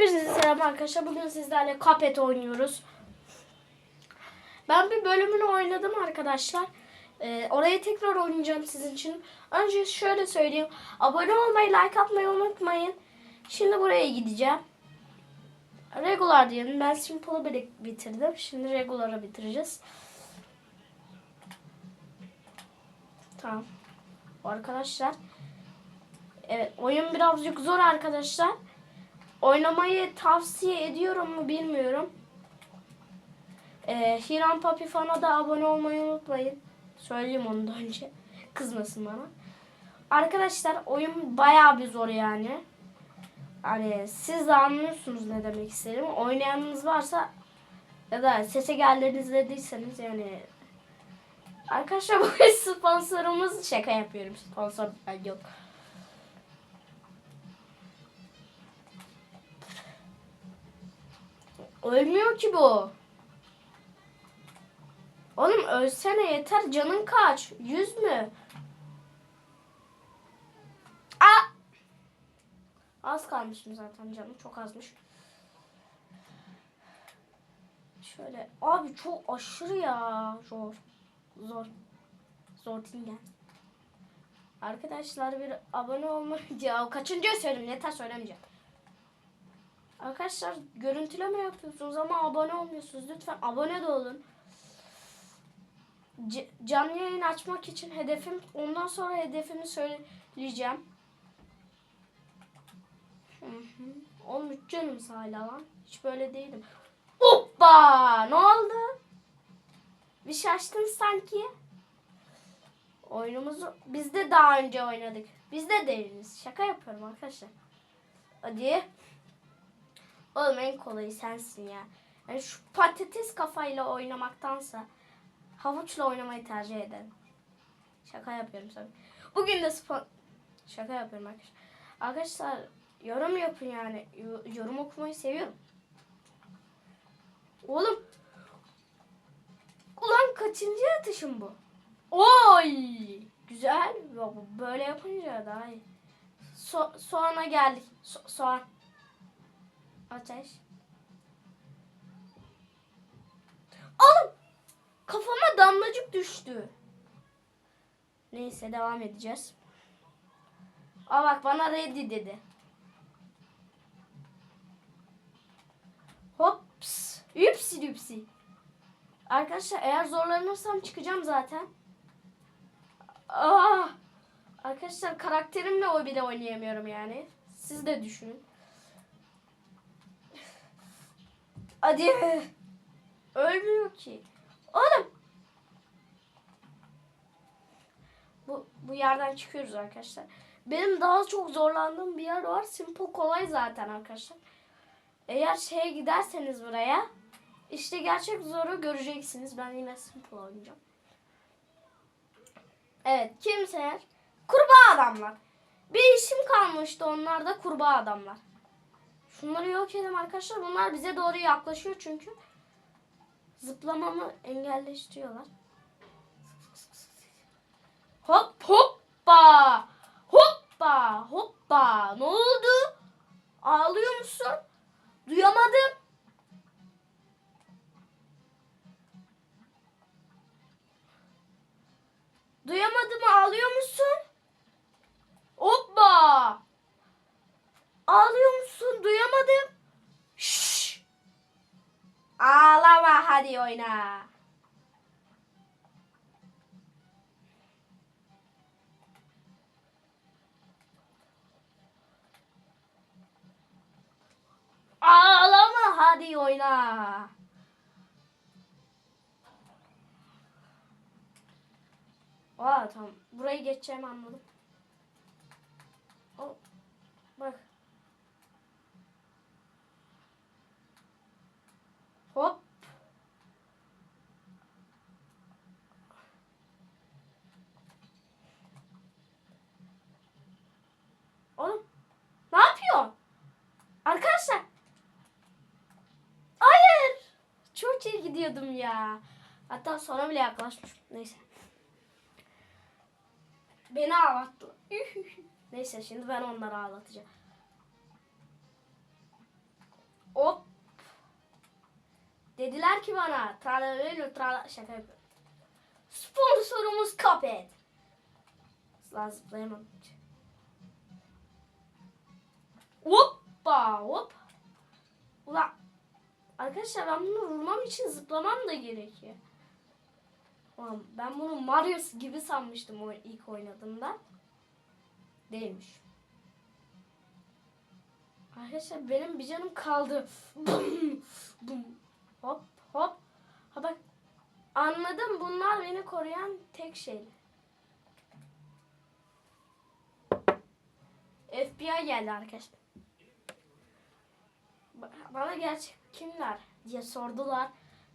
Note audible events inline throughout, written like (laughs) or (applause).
Hepinize selam arkadaşlar. Bugün sizlerle Cuphead oynuyoruz. Ben bir bölümünü oynadım arkadaşlar. Ee, orayı tekrar oynayacağım sizin için. Önce şöyle söyleyeyim. Abone olmayı, like atmayı unutmayın. Şimdi buraya gideceğim. Regular diyelim. Ben Simple'ı bitirdim. Şimdi Regular'ı bitireceğiz. Tamam. Arkadaşlar. Evet oyun birazcık zor arkadaşlar. Oynamayı tavsiye ediyorum mu bilmiyorum. Ee, Hiran Papi Fan'a da abone olmayı unutmayın. Söyleyeyim onu önce. Kızmasın bana. Arkadaşlar oyun bayağı bir zor yani. Hani siz de anlıyorsunuz ne demek istedim. Oynayanınız varsa ya da sese geldiğiniz izlediyseniz yani Arkadaşlar (laughs) bu sponsorumuz şaka yapıyorum. Sponsor ben yok. Ölmüyor ki bu. Oğlum ölsene yeter. Canın kaç? Yüz mü? Aa! Az kalmışım zaten canım. Çok azmış. Şöyle. Abi çok aşırı ya. Zor. Zor. Zor değil Arkadaşlar bir abone olmayı... (laughs) Ya kaçıncı söyleyeyim yeter söylemeyeceğim. Arkadaşlar görüntüleme yapıyorsunuz ama abone olmuyorsunuz. Lütfen abone de olun. C- canlı yayın açmak için hedefim ondan sonra hedefimi söyleyeceğim. Hı hı. Oğlum üç canım hala lan. Hiç böyle değilim. Hoppa! Ne oldu? Bir şaştın sanki. Oyunumuzu biz de daha önce oynadık. Biz de değiliz. Şaka yapıyorum arkadaşlar. Hadi. Oğlum en kolayı sensin ya. Yani şu patates kafayla oynamaktansa havuçla oynamayı tercih ederim. Şaka yapıyorum tabii. Bugün de spor... Şaka yapıyorum arkadaşlar. Arkadaşlar yorum yapın yani. Yo- Yorum okumayı seviyorum. Oğlum. Ulan kaçıncı atışım bu? Oy! Güzel. Böyle yapınca daha iyi. So soğana geldik. So- soğan. Ateş. Oğlum! Kafama damlacık düştü. Neyse devam edeceğiz. Aa bak bana ready dedi. Hops. Üpsi düpsi. Arkadaşlar eğer zorlanırsam çıkacağım zaten. Aa! Arkadaşlar karakterimle o bile oynayamıyorum yani. Siz de düşünün. Hadi. Ölmüyor ki. Oğlum. Bu, bu yerden çıkıyoruz arkadaşlar. Benim daha çok zorlandığım bir yer var. Simple kolay zaten arkadaşlar. Eğer şeye giderseniz buraya işte gerçek zoru göreceksiniz. Ben yine simple oynayacağım. Evet kimseler kurbağa adamlar. Bir işim kalmıştı onlarda kurbağa adamlar. Şunları yok edelim arkadaşlar. Bunlar bize doğru yaklaşıyor çünkü. Zıplamamı engelleştiriyorlar. Hadi oyna. Ağlama hadi oyna. Aa tamam. Burayı geçeceğimi anladım. O, bak. Hop. Oğlum. Ne yapıyor? Arkadaşlar. Hayır. Gidiyordum ya. Hatta sonra bile yaklaşmış. Neyse. Beni ağlattı. (laughs) Neyse şimdi ben onları ağlatacağım. Dediler ki bana tralalelo trala şaka yapıyorum. Sponsorumuz Cuphead. Lan zıplayamam. Hoppa hop. Ulan arkadaşlar ben bunu vurmam için zıplamam da gerekiyor. Ben bunu Mario gibi sanmıştım o ilk oynadığımda. Değilmiş. Arkadaşlar benim bir canım kaldı. Bum, (laughs) bum. Hop hop. Ha bak anladım bunlar beni koruyan tek şey. FBI geldi arkadaşlar. Ba- Bana gerçek kimler diye sordular.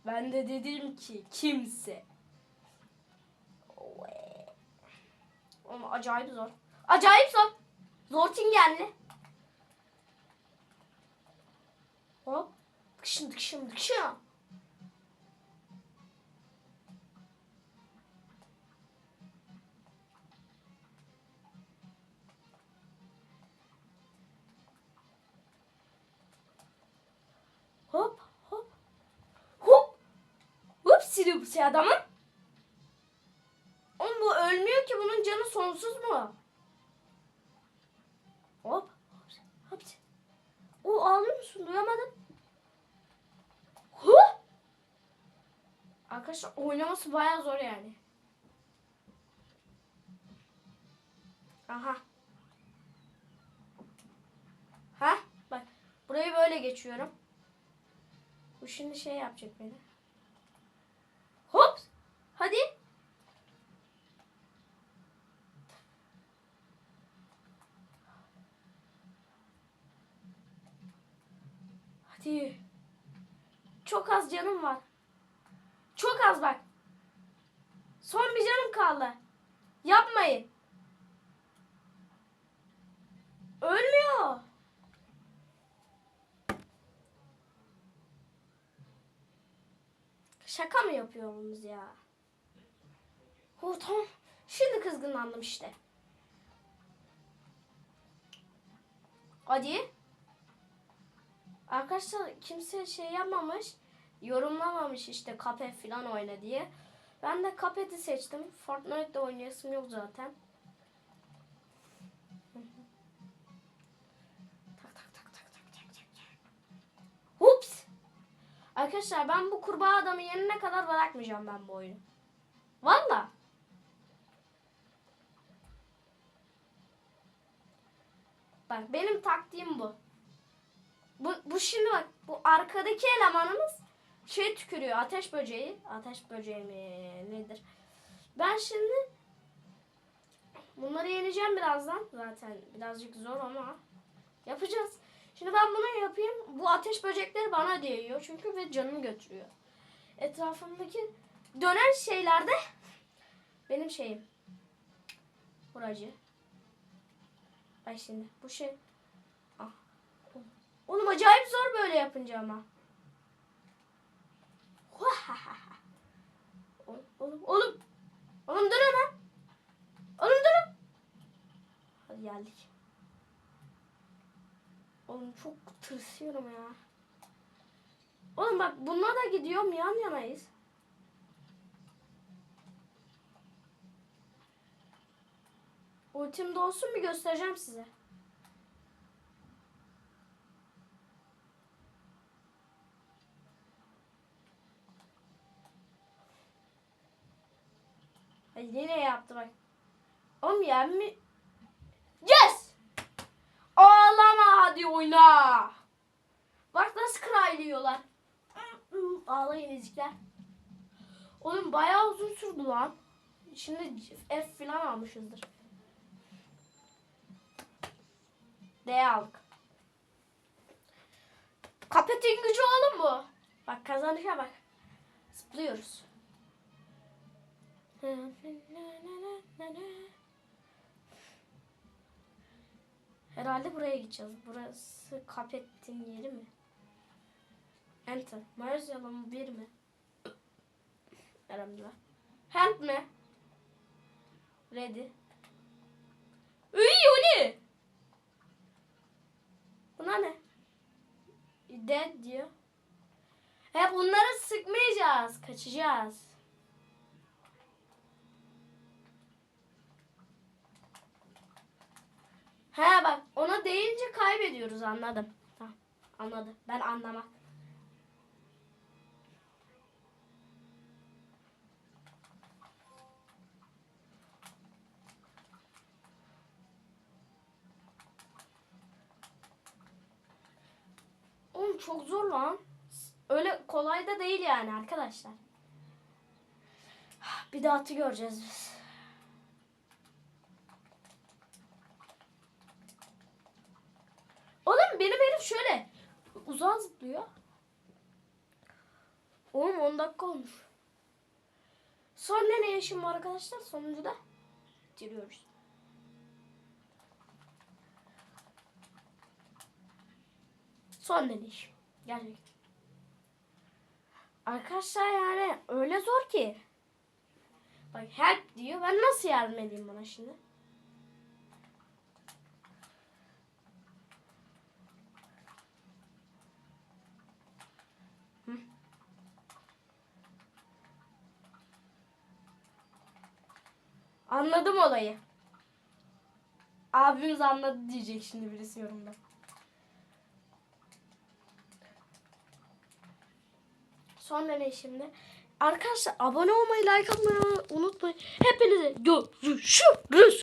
Ben de dedim ki kimse. Ama acayip zor. Acayip zor. Zortingen Hop. Dıkşın dıkşın dıkşın. Hop siliyor bu şey adamın. Oğlum bu ölmüyor ki bunun canı sonsuz mu? Hop. Hop. O ağlıyor musun? Duyamadım. Hu! Arkadaşlar oynaması bayağı zor yani. Aha. Ha? Bak. Burayı böyle geçiyorum. Bu şimdi şey yapacak beni. Hop. Hadi. Hadi. Çok az canım var. Çok az bak. Son bir canım kaldı. Yapmayın. Ölmüyor. Şaka mı yapıyoruz ya? Oh tamam. Şimdi kızgınlandım işte. Hadi. Arkadaşlar kimse şey yapmamış. Yorumlamamış işte Cuphead falan oyna diye. Ben de Cuphead'i seçtim. Fortnite'de oynayasım yok zaten. tak tak tak tak tak tak tak. Ups. Arkadaşlar ben bu kurbağa adamı yenene kadar bırakmayacağım ben bu oyunu. Valla. Bak benim taktiğim bu. Bu, bu şimdi bak bu arkadaki elemanımız şey tükürüyor ateş böceği. Ateş böceği mi nedir? Ben şimdi bunları yeneceğim birazdan. Zaten birazcık zor ama yapacağız. Şimdi ben bunu yapayım. Bu ateş böcekleri bana değiyor çünkü ve canımı götürüyor. Etrafımdaki dönen şeylerde benim şeyim. Buracı. Bak şimdi bu şey. Oğlum acayip zor böyle yapınca ama. (laughs) Oğlum, oğlum, oğlum. Dur hemen. Oğlum durun. Hadi geldik. Oğlum çok tırsıyorum ya. Oğlum bak bununla da gidiyorum yan yanayız. Ultimde olsun bir göstereceğim size. Ay yine yaptı bak. Oğlum yen mi? Yes! Ağlama hadi oyna. Bak nasıl kraylıyorlar. Ağlayın ezikler. Oğlum bayağı uzun sürdü lan. Şimdi F falan almışızdır. D aldık. Kapetin gücü oğlum bu. Bak kazanışa bak. Zıplıyoruz. Herhalde buraya gideceğiz. Burası Kapet'in yeri mi? Enter. Mars yalan bir mi? Herhalde. Help mi? Ready. Üy o ne? Buna ne? Dead diyor. He bunları sıkmayacağız. Kaçacağız. He bak ona deyince kaybediyoruz anladım. Tamam anladım. Ben anlamak. Oğlum çok zor lan. Öyle kolay da değil yani arkadaşlar. Bir de atı göreceğiz biz. Oğlum benim herif şöyle uzağa zıplıyor. Oğlum 10 dakika olmuş. Son ne yaşım var arkadaşlar? Sonuncuda bitiriyoruz. Son deneyişim. Gerçekten. Arkadaşlar yani öyle zor ki. Bak help diyor. Ben nasıl yardım edeyim buna şimdi? Anladım olayı. Abimiz anladı diyecek şimdi birisi yorumda. Son deney şimdi. Arkadaşlar abone olmayı, like atmayı unutmayın. Hepinize görüşürüz.